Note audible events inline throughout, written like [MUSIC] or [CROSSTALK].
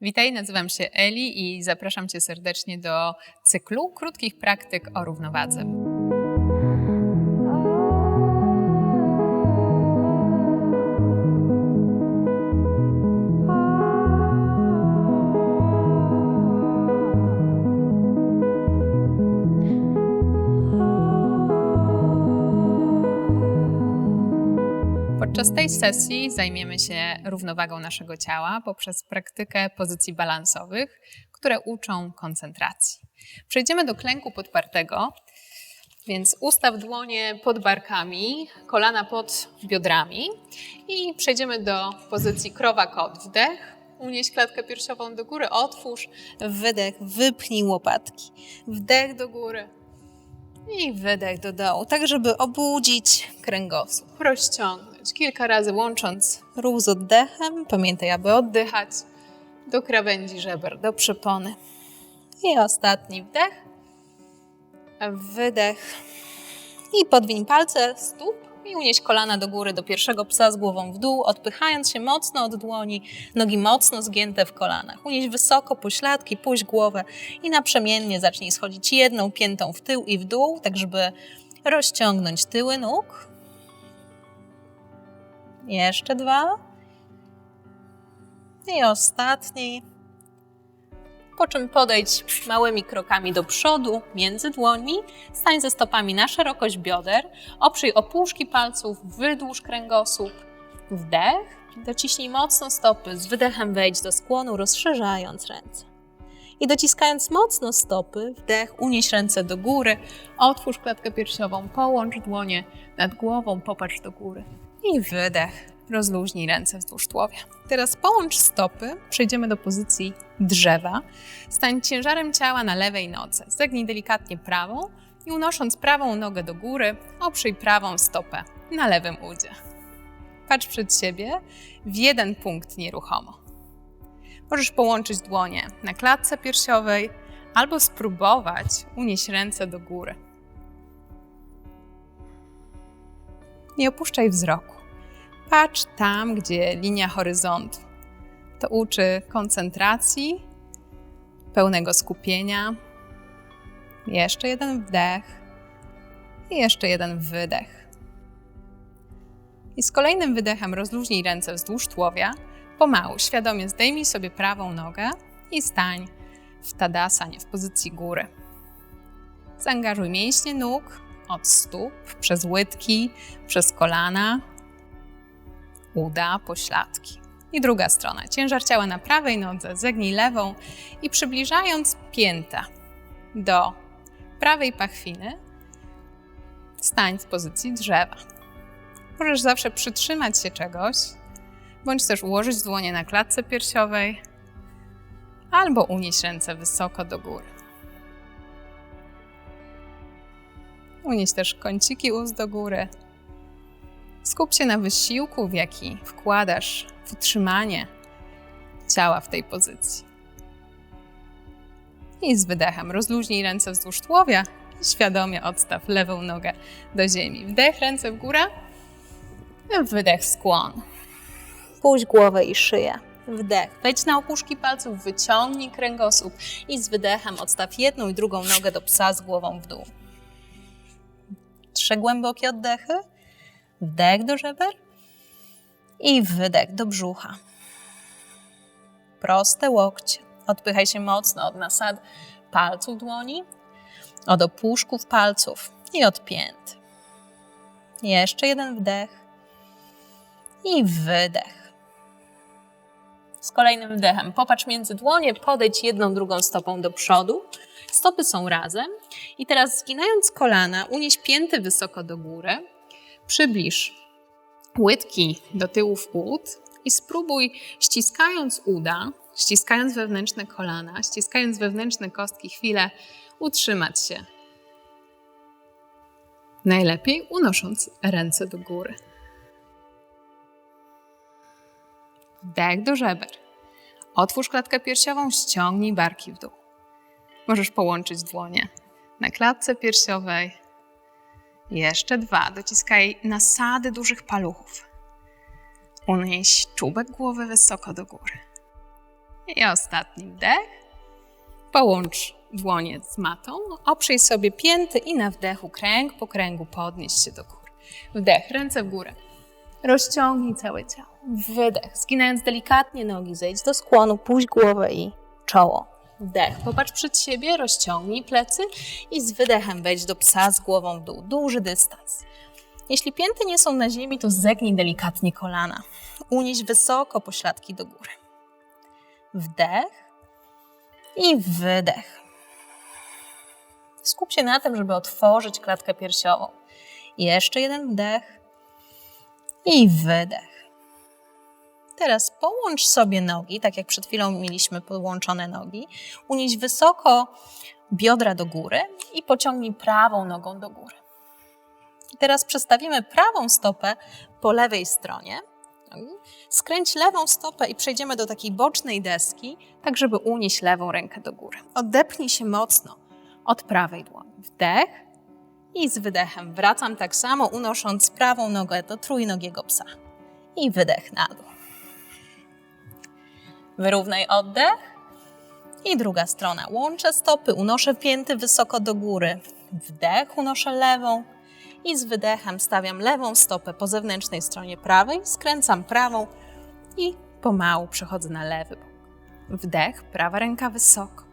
Witaj, nazywam się Eli i zapraszam Cię serdecznie do cyklu krótkich praktyk o równowadze. Podczas tej sesji zajmiemy się równowagą naszego ciała poprzez praktykę pozycji balansowych, które uczą koncentracji. Przejdziemy do klęku podpartego, więc ustaw dłonie pod barkami, kolana pod biodrami i przejdziemy do pozycji krowa-kot. Wdech, unieś klatkę piersiową do góry, otwórz, wydech, wypnij łopatki, wdech do góry i wydech do dołu, tak żeby obudzić kręgosłup, rozciągnąć kilka razy łącząc ruch z oddechem. Pamiętaj, aby oddychać do krawędzi żeber, do przypony. I ostatni wdech, wydech i podwiń palce stóp i unieś kolana do góry do pierwszego psa z głową w dół, odpychając się mocno od dłoni, nogi mocno zgięte w kolanach. Unieś wysoko pośladki, puść głowę i naprzemiennie zacznij schodzić jedną piętą w tył i w dół, tak żeby rozciągnąć tyły nóg. Jeszcze dwa. I ostatni. Po czym podejdź małymi krokami do przodu, między dłońmi, stań ze stopami na szerokość bioder, oprzyj opuszki palców, wydłuż kręgosłup, wdech, dociśnij mocno stopy, z wydechem wejdź do skłonu, rozszerzając ręce. I dociskając mocno stopy, wdech, unieś ręce do góry, otwórz klatkę piersiową, połącz dłonie nad głową, popatrz do góry. I wydech, rozluźnij ręce wzdłuż tułowia. Teraz połącz stopy, przejdziemy do pozycji drzewa. Stań ciężarem ciała na lewej nodze. Zegnij delikatnie prawą i unosząc prawą nogę do góry, oprzyj prawą stopę na lewym udzie. Patrz przed siebie w jeden punkt nieruchomo. Możesz połączyć dłonie na klatce piersiowej albo spróbować unieść ręce do góry. Nie opuszczaj wzroku. Patrz tam, gdzie linia horyzontu. To uczy koncentracji, pełnego skupienia. Jeszcze jeden wdech i jeszcze jeden wydech. I z kolejnym wydechem rozluźnij ręce wzdłuż tułowia. Pomału, świadomie zdejmij sobie prawą nogę i stań w tadasanie, w pozycji góry. Zaangażuj mięśnie nóg od stóp, przez łydki, przez kolana, uda, pośladki. I druga strona. Ciężar ciała na prawej nodze, zegnij lewą i przybliżając piętę do prawej pachwiny, stań w pozycji drzewa. Możesz zawsze przytrzymać się czegoś, bądź też ułożyć dłonie na klatce piersiowej, albo unieść ręce wysoko do góry. Unieść też kąciki ust do góry. Skup się na wysiłku, w jaki wkładasz w utrzymanie ciała w tej pozycji. I z wydechem rozluźnij ręce wzdłuż tułowia i świadomie odstaw lewą nogę do ziemi. Wdech, ręce w górę, wydech, skłon. Puść głowę i szyję. Wdech. Wejdź na opuszki palców, wyciągnij kręgosłup i z wydechem odstaw jedną i drugą nogę do psa z głową w dół. Trzy głębokie oddechy. Wdech do żeber i wydech do brzucha. Proste łokcie. Odpychaj się mocno od nasad palców dłoni, od opuszków palców i od pięt. Jeszcze jeden wdech i wydech. Z kolejnym wdechem popatrz między dłonie, podejdź jedną, drugą stopą do przodu. Stopy są razem. I teraz zginając kolana, unieś pięty wysoko do góry. Przybliż łydki do tyłów ud i spróbuj ściskając uda, ściskając wewnętrzne kolana, ściskając wewnętrzne kostki chwilę utrzymać się. Najlepiej unosząc ręce do góry. Wdech do żeber. Otwórz klatkę piersiową, ściągnij barki w dół. Możesz połączyć dłonie na klatce piersiowej. Jeszcze dwa. Dociskaj nasady dużych paluchów. Unieś czubek głowy wysoko do góry. I ostatni wdech. Połącz dłonie z matą, oprzyj sobie pięty i na wdechu kręg po kręgu podnieś się do góry. Wdech, ręce w górę. Rozciągnij całe ciało. Wydech, zginając delikatnie nogi, zejdź do skłonu, puść głowę i czoło. Wdech, popatrz przed siebie, rozciągnij plecy i z wydechem wejdź do psa z głową w dół. Duży dystans. Jeśli pięty nie są na ziemi, to zegnij delikatnie kolana. Unieś wysoko pośladki do góry. Wdech i wydech. Skup się na tym, żeby otworzyć klatkę piersiową. Jeszcze jeden wdech i wydech. Teraz połącz sobie nogi, tak jak przed chwilą mieliśmy połączone nogi. Unieś wysoko biodra do góry i pociągnij prawą nogą do góry. Teraz przestawimy prawą stopę po lewej stronie. Skręć lewą stopę i przejdziemy do takiej bocznej deski, tak żeby unieść lewą rękę do góry. Odepnij się mocno od prawej dłoni. Wdech i z wydechem wracam tak samo, unosząc prawą nogę do trójnogiego psa. I wydech na dół. Wyrównaj oddech. I druga strona. Łączę stopy, unoszę pięty wysoko do góry. Wdech, unoszę lewą. I z wydechem stawiam lewą stopę po zewnętrznej stronie prawej, skręcam prawą i pomału przechodzę na lewy bok. Wdech, prawa ręka wysoko.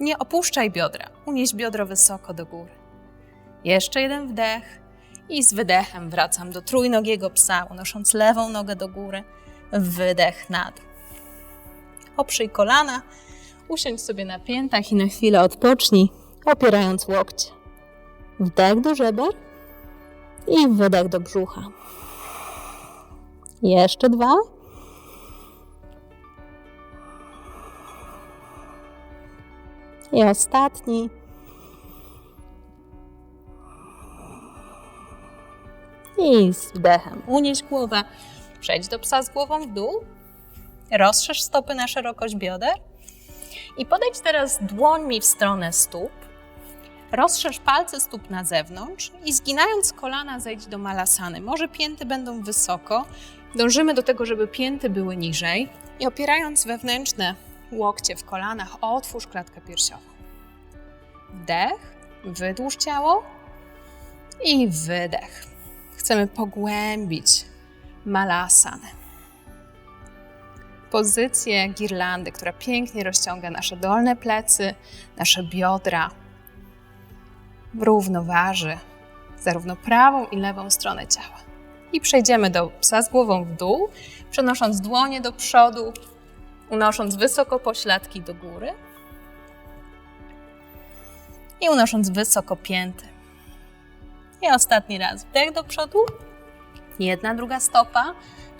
Nie opuszczaj biodra, unieś biodro wysoko do góry. Jeszcze jeden wdech i z wydechem wracam do trójnogiego psa, unosząc lewą nogę do góry. Wydech na dół. Oprzyj kolana, usiądź sobie na piętach i na chwilę odpocznij, opierając łokcie. Wdech do żeber i wydech do brzucha. Jeszcze dwa. I ostatni. I z wdechem unieś głowę, przejdź do psa z głową w dół, rozszerz stopy na szerokość bioder i podejdź teraz dłońmi w stronę stóp. Rozszerz palce stóp na zewnątrz i zginając kolana zejdź do malasany. Może pięty będą wysoko. Dążymy do tego, żeby pięty były niżej i opierając wewnętrzne łokcie w kolanach, otwórz klatkę piersiową. Wdech, wydłuż ciało i wydech. Chcemy pogłębić malasanę. Pozycję girlandy, która pięknie rozciąga nasze dolne plecy, nasze biodra, równoważy zarówno prawą i lewą stronę ciała. I przejdziemy do psa z głową w dół, przenosząc dłonie do przodu, unosząc wysoko pośladki do góry i unosząc wysoko pięty. I ostatni raz wdech do przodu, jedna, druga stopa,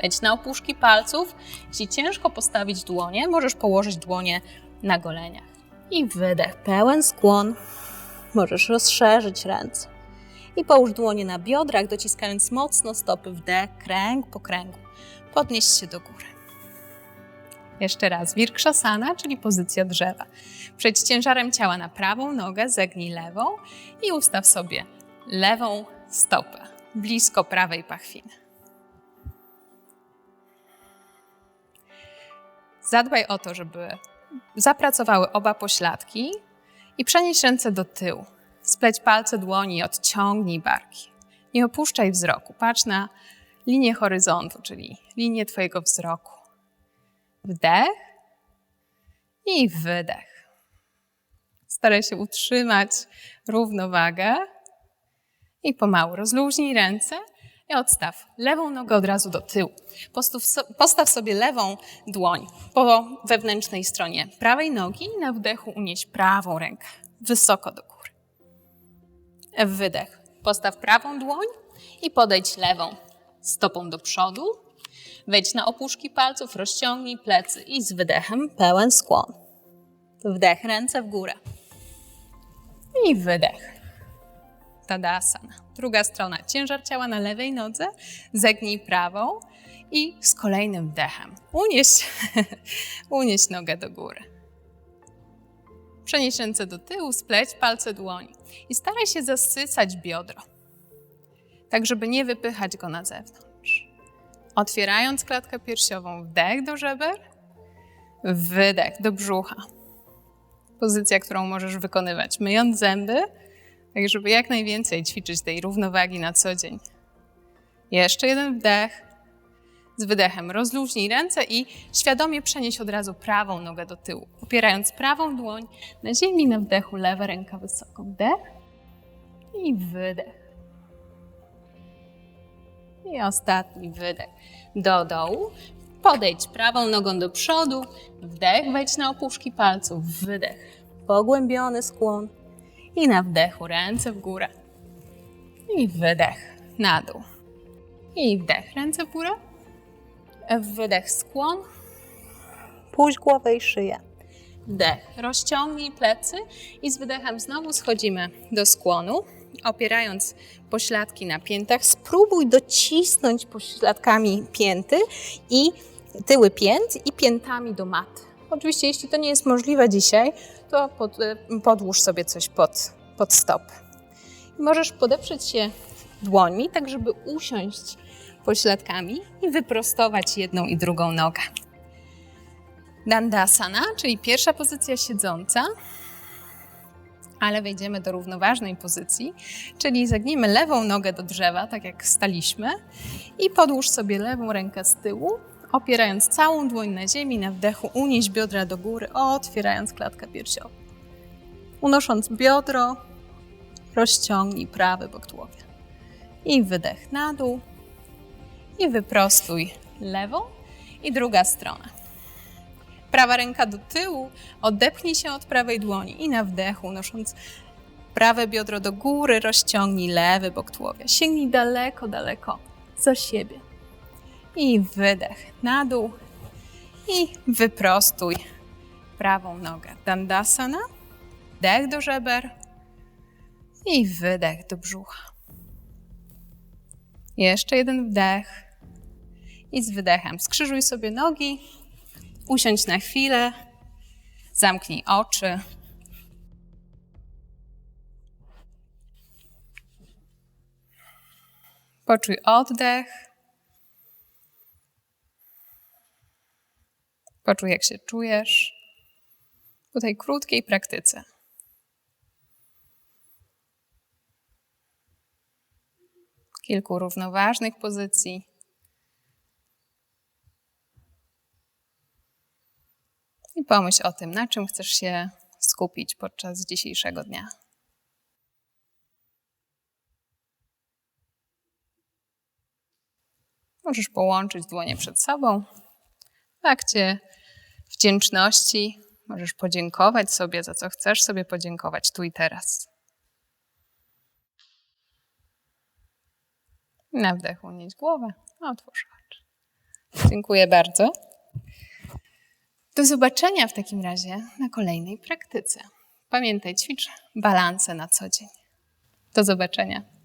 wejdź na opuszki palców. Jeśli ciężko postawić dłonie, możesz położyć dłonie na goleniach. I wydech, pełen skłon. Możesz rozszerzyć ręce. I połóż dłonie na biodrach, dociskając mocno stopy wdech, kręg po kręgu. Podnieś się do góry. Jeszcze raz, wirkszasana, czyli pozycja drzewa. Przejdź ciężarem ciała na prawą nogę, zegnij lewą i ustaw sobie lewą stopę blisko prawej pachwiny. Zadbaj o to, żeby zapracowały oba pośladki i przenieś ręce do tyłu. Spleć palce dłoni, odciągnij barki. Nie opuszczaj wzroku. Patrz na linię horyzontu, czyli linię Twojego wzroku. Wdech i wydech. Staraj się utrzymać równowagę i pomału rozluźnij ręce i odstaw lewą nogę od razu do tyłu. Postaw, sobie lewą dłoń po wewnętrznej stronie prawej nogi i na wdechu unieś prawą rękę wysoko do góry. Wydech. Postaw prawą dłoń i podejdź lewą stopą do przodu. Wejdź na opuszki palców, rozciągnij plecy i z wydechem pełen skłon. Wdech, ręce w górę. I wydech. Tadasana. Druga strona. Ciężar ciała na lewej nodze, zegnij prawą i z kolejnym wdechem unieś, [LAUGHS] unieś nogę do góry. Przenieś ręce do tyłu, spleć palce dłoni i staraj się zasycać biodro, tak żeby nie wypychać go na zewnątrz. Otwierając klatkę piersiową, wdech do żeber Wydech do brzucha. Pozycja, którą możesz wykonywać myjąc zęby, tak żeby jak najwięcej ćwiczyć tej równowagi na co dzień. Jeszcze jeden wdech. Z wydechem rozluźnij ręce i świadomie przenieś od razu prawą nogę do tyłu, opierając prawą dłoń na ziemi na wdechu, lewa ręka wysoko. Wdech i wydech. I ostatni wydech do dołu. Podejdź prawą nogą do przodu, wdech, wejdź na opuszki palców, wydech, pogłębiony skłon i na wdechu ręce w górę i wydech na dół. I wdech, ręce w górę, wydech, skłon, puść głowę i szyję. Wdech, rozciągnij plecy i z wydechem znowu schodzimy do skłonu, opierając pośladki na piętach. Spróbuj docisnąć pośladkami pięty i tyły pięt i piętami do maty. Oczywiście, jeśli to nie jest możliwe dzisiaj, to pod, podłóż sobie coś pod, pod stopy. I możesz podeprzeć się dłońmi, tak żeby usiąść pośladkami i wyprostować jedną i drugą nogę. Dandasana, czyli pierwsza pozycja siedząca, ale wejdziemy do równoważnej pozycji, czyli zagnijmy lewą nogę do drzewa, tak jak staliśmy, i podłóż sobie lewą rękę z tyłu, opierając całą dłoń na ziemi, na wdechu unieś biodra do góry, otwierając klatkę piersiową. Unosząc biodro, rozciągnij prawy bok tułowia. I wydech na dół, i wyprostuj lewą i druga strona. Prawa ręka do tyłu, odepchnij się od prawej dłoni i na wdechu, unosząc prawe biodro do góry, rozciągnij lewy bok tułowia. Sięgnij daleko, daleko za siebie. I wydech na dół i wyprostuj prawą nogę. Dandasana, dech do żeber i wydech do brzucha. Jeszcze jeden wdech i z wydechem skrzyżuj sobie nogi, usiądź na chwilę, zamknij oczy. Poczuj oddech. Poczuj, jak się czujesz po tej krótkiej praktyce. Kilku równoważnych pozycji. I pomyśl o tym, na czym chcesz się skupić podczas dzisiejszego dnia. Możesz połączyć dłonie przed sobą. W akcie wdzięczności możesz podziękować sobie, za co chcesz sobie podziękować tu i teraz. Na wdechu unieść głowę, otwórz oczy. Dziękuję bardzo. Do zobaczenia w takim razie na kolejnej praktyce. Pamiętaj, ćwicz balanse na co dzień. Do zobaczenia.